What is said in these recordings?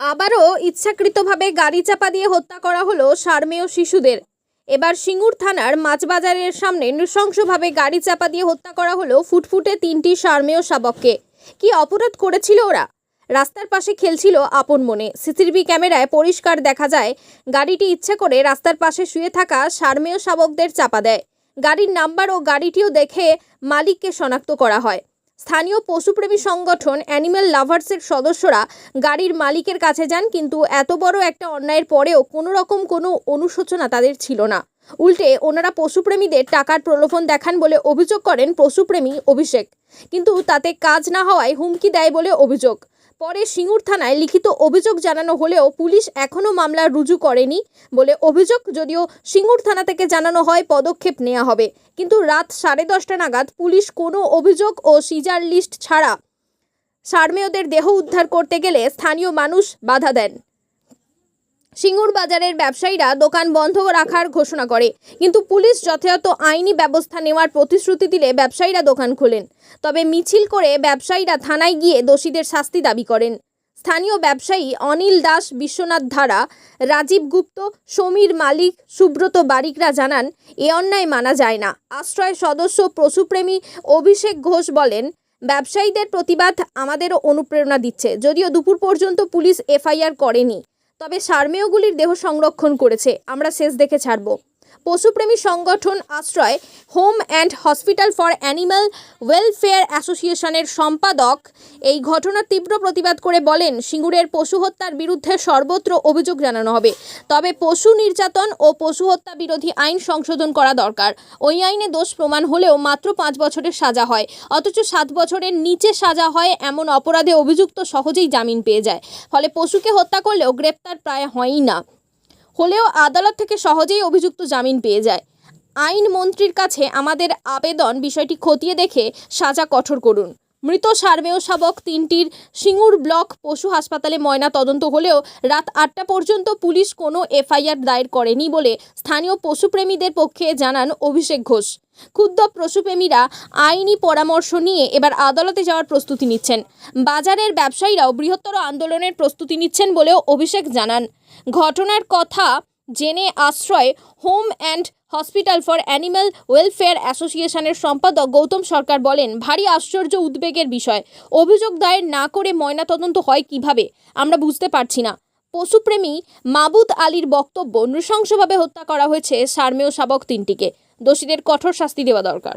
আবারও ইচ্ছাকৃতভাবে গাড়ি চাপা দিয়ে হত্যা করা হলো সারমেয় শিশুদের। এবার সিঙ্গুর থানার মাছবাজারের সামনে নৃশংসভাবে গাড়ি চাপা দিয়ে হত্যা করা হলো ফুটফুটে তিনটি সারমেয় শাবককে। কি অপরাধ করেছিল ওরা? রাস্তার পাশে খেলছিল আপন মনে। সিসিটিভি ক্যামেরায় পরিষ্কার দেখা যায়, গাড়িটি ইচ্ছে করে রাস্তার পাশে শুয়ে থাকা সারমেয় শাবকদের চাপা দেয়। গাড়ির নাম্বার ও গাড়িটিও দেখে মালিককে শনাক্ত করা হয়। স্থানীয় পশুপ্রেমী সংগঠন অ্যানিম্যাল লাভার্সের সদস্যরা গাড়ির মালিকের কাছে যান, কিন্তু এত বড় একটা অন্যায়ের পরেও কোনো রকম কোনো অনুশোচনা তাদের ছিল না। উল্টে ওনারা পশুপ্রেমীদের টাকার প্রলোভন দেখান বলে অভিযোগ করেন পশুপ্রেমী অভিষেক। কিন্তু তাতে কাজ না হওয়ায় হুমকি দেয় বলে অভিযোগ। পরে সিঙ্গুর থানায় লিখিত অভিযোগ জানানো হলেও পুলিশ এখনও মামলা রুজু করেনি বলে অভিযোগ যদিও সিঙ্গুর থানা থেকে জানানো হয় পদক্ষেপ নেওয়া হবে। কিন্তু রাত সাড়ে দশটা নাগাদ পুলিশ কোনো অভিযোগ ও সিজার লিস্ট ছাড়া সারমেয়দের দেহ উদ্ধার করতে গেলে স্থানীয় মানুষ বাধা দেন। সিঙ্গুর বাজারের ব্যবসায়ীরা দোকান বন্ধ রাখার ঘোষণা করে। কিন্তু পুলিশ যথাযথ আইনি ব্যবস্থা নেওয়ার প্রতিশ্রুতি দিলে ব্যবসায়ীরা দোকান খোলেন। তবে মিছিল করে ব্যবসায়ীরা থানায় গিয়ে দোষীদের শাস্তি দাবি করেন। স্থানীয় ব্যবসায়ী অনিল দাস, বিশ্বনাথ ধারা, রাজীব গুপ্ত, সমীর মালিক, সুব্রত বারিকরা জানান, এ অন্যায় মানা যায় না। আশ্রয় সদস্য পশুপ্রেমী অভিষেক ঘোষ বলেন, ব্যবসায়ীদের প্রতিবাদ আমাদেরও অনুপ্রেরণা দিচ্ছে। যদিও দুপুর পর্যন্ত পুলিশ এফআইআর করেনি। তবে সারমেয়গুলির দেহ সংরক্ষণ করেছে। আমরা শেষ দেখে ছাড়ব। পশুপ্রেমী সংগঠন Ashray home and hospital for animal welfare অ্যাসোসিয়েশনের সম্পাদক। এই ঘটনার তীব্র প্রতিবাদ করে বলেন, সিঙ্গুরের পশু হত্যার বিরুদ্ধে সর্বত্র অভিযোগ জানানো হবে। তবে পশু নির্যাতন ও পশু হত্যা বিরোধী আইন সংশোধন করা দরকার। ওই আইনে দোষ প্রমাণ হলেও মাত্র পাঁচ বছরের সাজা হয়। অথচ সাত বছরের নিচে সাজা হয় এমন অপরাধে অভিযুক্ত সহজেই জামিন পেয়ে যায়। ফলে পশুকে হত্যা করলেও গ্রেপ্তার প্রায় হয়ই না। হলেও আদালত থেকে সহজেই অভিযুক্ত জামিন পেয়ে যায়। আইন মন্ত্রীর কাছে আমাদের আবেদন বিষয়টি খতিয়ে দেখে সাজা কঠোর করুন। মৃত সারমেয় শাবক তিনটির সিঙ্গুর ব্লক পশু হাসপাতালে ময়না তদন্ত হলেও রাত আটটা পর্যন্ত পুলিশ কোনো এফআইআর দায়ের করেনি বলে স্থানীয় পশুপ্রেমীদের পক্ষে জানান অভিষেক ঘোষ। ক্ষুদ্র পশুপ্রেমীরা আইনি পরামর্শ নিয়ে এবার আদালতে যাওয়ার প্রস্তুতি নিচ্ছেন। বাজারের ব্যবসায়ীরাও বৃহত্তর আন্দোলনের প্রস্তুতি নিচ্ছেন বলেও অভিষেক জানান। ঘটনার কথা জেনে Ashray home and hospital for animal welfare অ্যাসোসিয়েশনের সম্পাদক গৌতম সরকার বলেন, ভারী আশ্চর্য উদ্বেগের বিষয়। অভিযোগ দায়ের না করে ময়নাতদন্ত হয় কীভাবে? আমরা বুঝতে পারছি না। পশুপ্রেমী মাবুদ আলীর বক্তব্য, নৃশংসভাবে হত্যা করা হয়েছে সারমেয় শাবক তিনটিকে। দোষীদের কঠোর শাস্তি দেওয়া দরকার।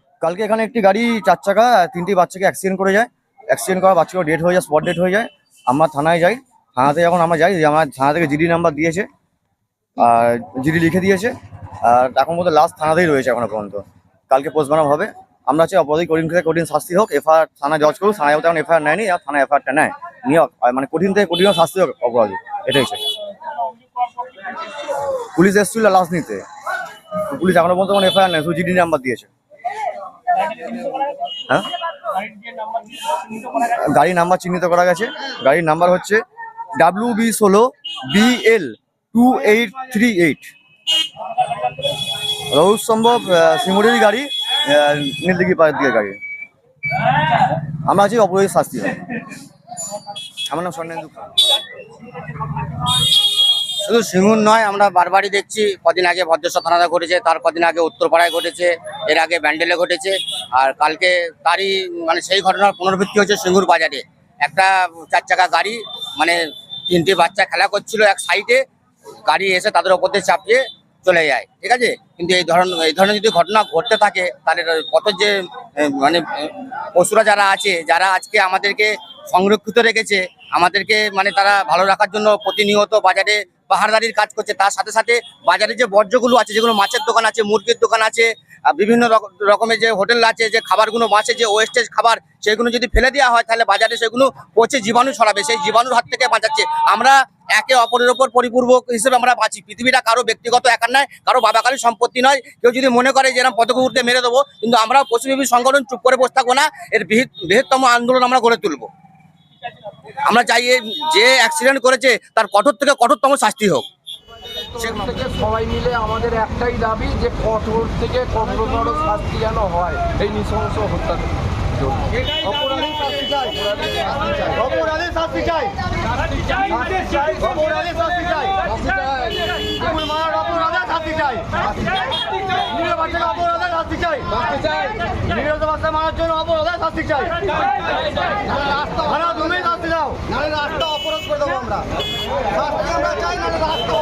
কালকে এখানে একটি গাড়ি চার চাকা, তিনটি বাচ্চাকে অ্যাক্সিডেন্ট করে যায়। অ্যাক্সিডেন্ট করা বাচ্চাগুলো ডেট হয়ে যায় স্পট ডেট হয়ে যায়। আমরা থানায় যাই। থানাতে যখন আমরা যাই আমার থানা থেকে জিডি নাম্বার দিয়েছে, আর জিডি লিখে দিয়েছে, আর এখন মধ্যে লাস্ট থানাতেই রয়েছে এখনও পর্যন্ত। কালকে পোস্টমার্টম হবে। আমরা চাই অপরাধী কঠিন থেকে কঠিন শাস্তি হোক, এফআইআর থানা জজ করুক, থানায় এখন এফআইআর নেয়নি, আর থানা এফআইআরটা নেয়। নিয়ে মানে কঠিন থেকে কঠিন শাস্তি হোক অপরাধী, এটাই চাই। পুলিশ এসেছিল লাস্ট নিতে। পুলিশ এখনও পর্যন্ত এফআইআর নেই, শুধু জিডি নাম্বার দিয়েছে। হ্যাঁ? গাড়ির নাম্বার চিহ্নিত করা গেছে। গাড়ির নাম্বার হচ্ছে ডাব্লিউ বি ষোলো B L two eight three eight রৌদ সম্ভব সিঙ্গুরেরই গাড়ি নীলদিঘি পাড়ের দিকে গাড়ি। আমরা আছি অপরাধী শাস্তি আমার নাম স্বর্ণেন্দু শুধু সিঙ্গুর নয়, আমরা বারবারই দেখছি, কদিন আগে ভদ্রেশ্বর থানাতে ঘটেছে, তার কদিন আগে উত্তরপাড়ায় ঘটেছে, এর আগে ব্যান্ডেলে ঘটেছে। আর কালকে তারই মানে সেই ঘটনার পুনরাবৃত্তি হচ্ছে সিঙ্গুর বাজারে। একটা চার চাকা গাড়ি মানে তিনটে বাচ্চা খেলা করছিল এক সাইডে, গাড়ি এসে তাদের ওপর দিয়ে চাপিয়ে চলে যায়, ঠিক আছে? কিন্তু এই ধরনের এই ধরনের যদি ঘটনা ঘটতে থাকে, তাহলে কত যে মানে পশুরা যারা আছে, যারা আজকে আমাদেরকে সংরক্ষিত রেখেছে, আমাদেরকে মানে তারা ভালো রাখার জন্য প্রতিনিয়ত বাজারে পাহাড়দারির কাজ করছে। তার সাথে সাথে বাজারে যে বর্জ্যগুলো আছে, যেগুলো মাছের দোকান আছে, মুরগির দোকান আছে বিভিন্ন রকমের যে হোটেল আছে, যে খাবারগুলো মাছের যে ওয়েস্টেজ খাবার, সেগুলো যদি ফেলে দেওয়া হয়, তাহলে বাজারে সেগুলো পচে জীবাণু ছড়াবে। সেই জীবাণুর হাত থেকে বাঁচাচ্ছে। আমরা একে অপরের ওপর পরিপূর্বক হিসেবে আমরা বাঁচি। পৃথিবীটা কারও ব্যক্তিগত একার নয়, কারও বাবাকালীর সম্পত্তি নয়। কেউ যদি মনে করে যে এরকম পদকে উঠতে মেরে দেবো, কিন্তু আমরা পশ্চিমবঙ্গ সংগঠন চুপ করে বসে থাকব না। এর বৃহত্তম আন্দোলন আমরা গড়ে তুলবো। আমরা চাই যে অ্যাক্সিডেন্ট করেছে, তার কঠোর থেকে কঠোরতম শাস্তি হোক। থেকে সবাই মিলে আমাদের একটাই দাবি যে কঠোর থেকে কঠোরতর শাস্তি যেন হয়, এই নৃশংস হত্যা মারার জন্য অপরাধে শাস্তি চাই। নাহলে রাস্তা অপরাধ করে দেবো আমরা। রাস্তা আমরা চাই নাহলে রাস্তা